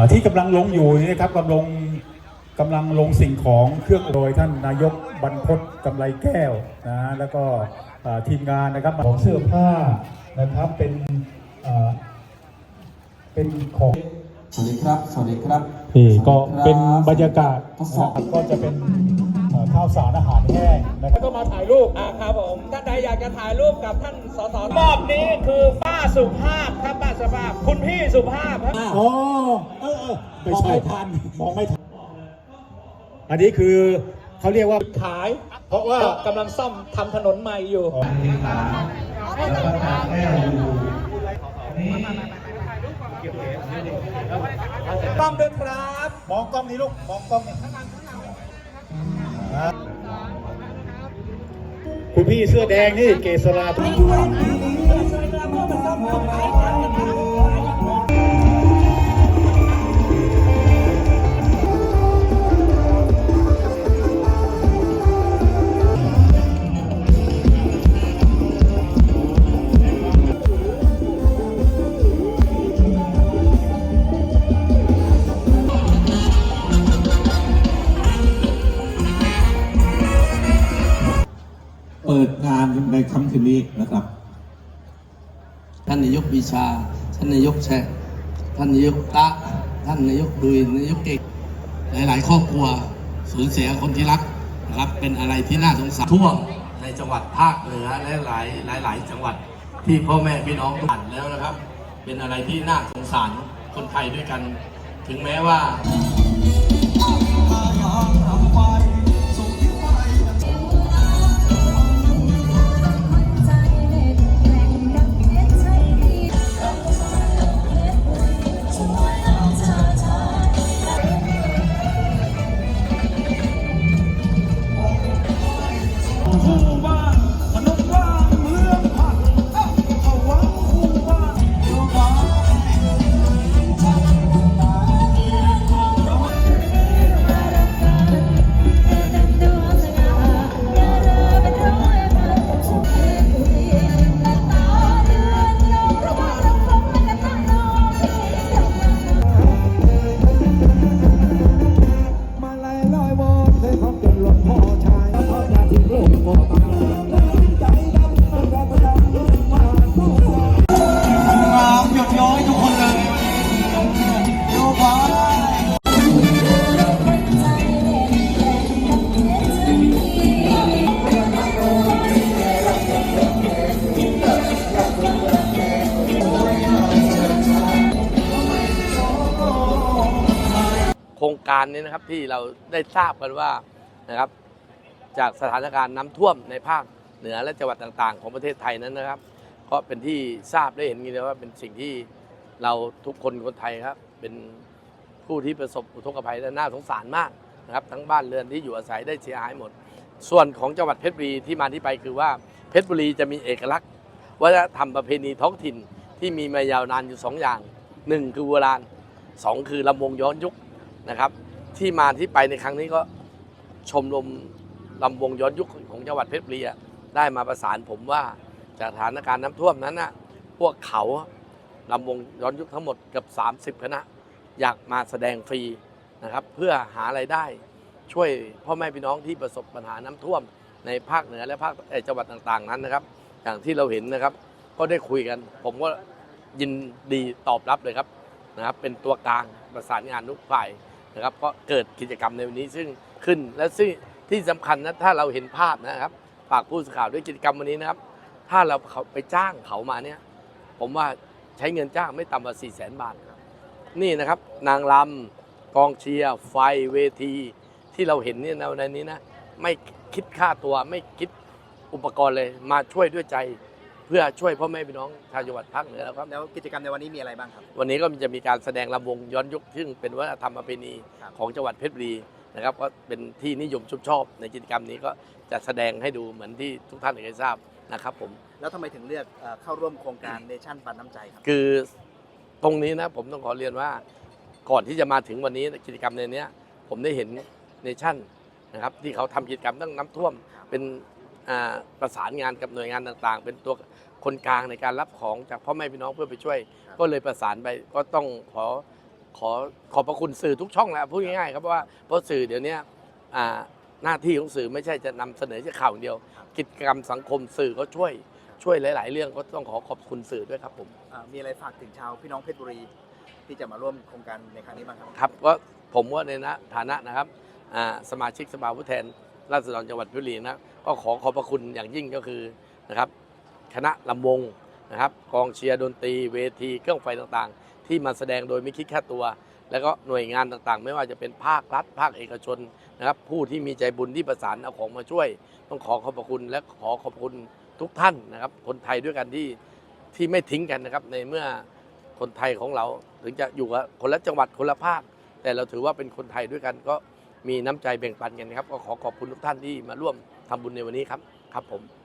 อ่าที่กำลังลงอยู่นี่นะครับกำลังกำลังลงสิ่งของเครื่องโดยท่านนายกบรรพตกำไรแก้วนะฮะแล้วก็อ่าทีมงานนะครับของเสื้อผ้านะครับเป็นอ่าเป็นของสวัสดีครับสวัสดีครับนี่ก็สวัสดีครับเป็นบรรยากาศทดสอบนะครับก็จะเป็นเอ่อข้าวสารอาหารแห้งนะครับก็มาถ่ายรูปอ่าครับผมท่านใดอยากจะถ่ายรูปกับท่านสสรอบนี้คือป้าสุภาพครับป้าสุภาพ คุณพี่สุภาพครับอ๋อเออเออ ไม่ใช่ทันมองไม่ทันอันนี้คือเขาเรียกว่าขาย เพราะว่ากำลังซ่อมทำถนนใหม่อยู่ต้องด้วยครับ มองกล้องนี้ลูก มองกล้องนี้นะคุณพี่เสื้อแดงนี่เกษราเคืนนี้นะครับ ท่านนายกบีชา ท่านนายกแชท่านนายกตะ ท่านนายกดุยนายกเก่งหลาย ๆ ครอบครัวสูญเสียคนที่รักนะครับเป็นอะไรที่น่าสงสารทั่วในจังหวัดภาคเหนือและหลายหลายหลายจังหวัดที่พ่อแม่พี่น้องผ่านแล้วนะครับ เป็นอะไรที่น่าสงสารคนไทยด้วยกัน ถึงแม้ว่า การนี้นะครับที่เราได้ทราบกันว่านะครับ จากสถานการณ์น้ำท่วมในภาคเหนือและจังหวัดต่างๆ ของประเทศไทยนั้นนะครับ ก็เป็นที่ทราบได้เห็นกันเลยว่าเป็นสิ่งที่เราทุกคนคนไทยครับ เป็นผู้ที่ประสบอุทกภัยและน่าสงสารมากนะครับ ทั้งบ้านเรือนที่อยู่อาศัยได้เสียหายหมด ส่วนของจังหวัดเพชรบุรีที่มาที่ไปคือว่าเพชรบุรีจะมีเอกลักษณ์วัฒนธรรมประเพณีท้องถิ่นที่มีมายาวนานอยู่สองอย่างหนึ่งคือโบราณสองคือลำวงย้อนยุค นะครับ ที่มาที่ไปในครั้งนี้ก็ชมรมลำวงย้อนยุคของจังหวัดเพชรบุรีได้มาประสานผมว่าจากสถานการณ์น้ำท่วมนั้นนะพวกเขาลำวงย้อนยุคทั้งหมดเกือบ30 คณะ อยากมาแสดงฟรีนะครับ เพื่อหาไรายได้ช่วยพ่อแม่พี่น้องที่ประสบปัญหาน้ำท่วมในภาคเหนือและภาคจังหวัดต่างๆนั้นนะครับ อย่างที่เราเห็นนะครับ ก็ได้คุยกัน ผมก็ยินดีตอบรับเลยครับนะครับ เป็นตัวกลางประสานงานทุกฝ่าย นะครับก็เกิดกิจกรรมในวันนี้ซึ่งขึ้นและซึ่งที่สำคัญนะถ้าเราเห็นภาพนะครับฝากผู้สื่อข่าวด้วยกิจกรรมวันนี้นะครับ ถ้าเราเขาไปจ้างเขามาเนี่ย ผมว่าใช้เงินจ้างไม่ต่ำกว่า4 0 0 0 0 0บาทครับนี่นะครับ นางรำกองเชียร์ไฟเวที ที่เราเห็นเนี่ยนะในนี้นะ ไม่คิดค่าตัวไม่คิดอุปกรณ์เลยมาช่วยด้วยใจ พื่อช่วยพ่อแม่พี่น้องชาวจังหวัดภาคเหนือแล้วครับ แล้วกิจกรรมในวันนี้มีอะไรบ้างครับ วันนี้ก็จะมีการแสดงลำวงย้อนยุคซึ่งเป็นวัฒนธรรมประเพณีครับของจังหวัดเพชรบุรีนะครับก็เป็นที่นิยมชมชอบในกิจกรรมนี้ก็จะแสดงให้ดูเหมือนที่ทุกท่านได้ทราบนะครับผมแล้วทำไมถึงเลือกเอ่อเข้าร่วมโครงการเนชั่นปันน้ำใจครับ คือตรงนี้นะผมต้องขอเรียนว่าก่อนที่จะมาถึงวันนี้กิจกรรมในเนี้ยผมได้เห็นเนชั่นนะครับที่เขาทำกิจกรรมตั้งน้ำท่วม เป็นอ่า ประสานงานกับหน่วยงานต่างๆ เป็นตัวคนกลางในการรับของจากพ่อแม่พี่น้องเพื่อไปช่วย ก็เลยประสานไปก็ต้องขอขอขอบพระคุณสื่อทุกช่องแหล้วพูดง่ายๆครับว่าเพราะสื่อเดี๋ยวเนี้ยอ่าหน้าที่ของสื่อไม่ใช่จะนำเสนอแค่ข่าวอย่างเดียว กิจกรรมสังคมสื่อก็ช่วยช่วยหลาย ๆ เรื่องก็ต้องขอขอบคุณสื่อด้วยครับผมอ่ามีอะไรฝากถึงชาวพี่น้องเพชรบุรี ที่จะมาร่วมโครงการในครั้งนี้บ้างครับครับก็ผมว่าในฐานะนะครับอ่าสมาชิกสภาผู้แทน ราษฎรจังหวัดพชรบุรีนะก็ขอขอบพระคุณอย่างยิ่งก็คือนะครับคณะลำวงนะครับกองเชียร์ดนตรีเวทีเครื่องไฟต่างๆ ที่มาแสดงโดยไม่คิดค่าตัว แล้วก็หน่วยงานต่างๆ ไม่ว่าจะเป็นภาครัฐ ภาคเอกชนนะครับผู้ที่มีใจบุญที่ประสานเอาของมาช่วย ต้องขอขอบพระคุณและขอขอบคุณทุกท่านนะครับคนไทยด้วยกันที่ที่ไม่ทิ้งกันนะครับในเมื่อคนไทยของเราถึงจะอยู่คนละจังหวัดคนละภาค แต่เราถือว่าเป็นคนไทยด้วยกันก็ มีน้ำใจแบ่งปันกันนะครับ ก็ขอขอบคุณทุกท่านที่มาร่วมทำบุญในวันนี้ครับ ครับผม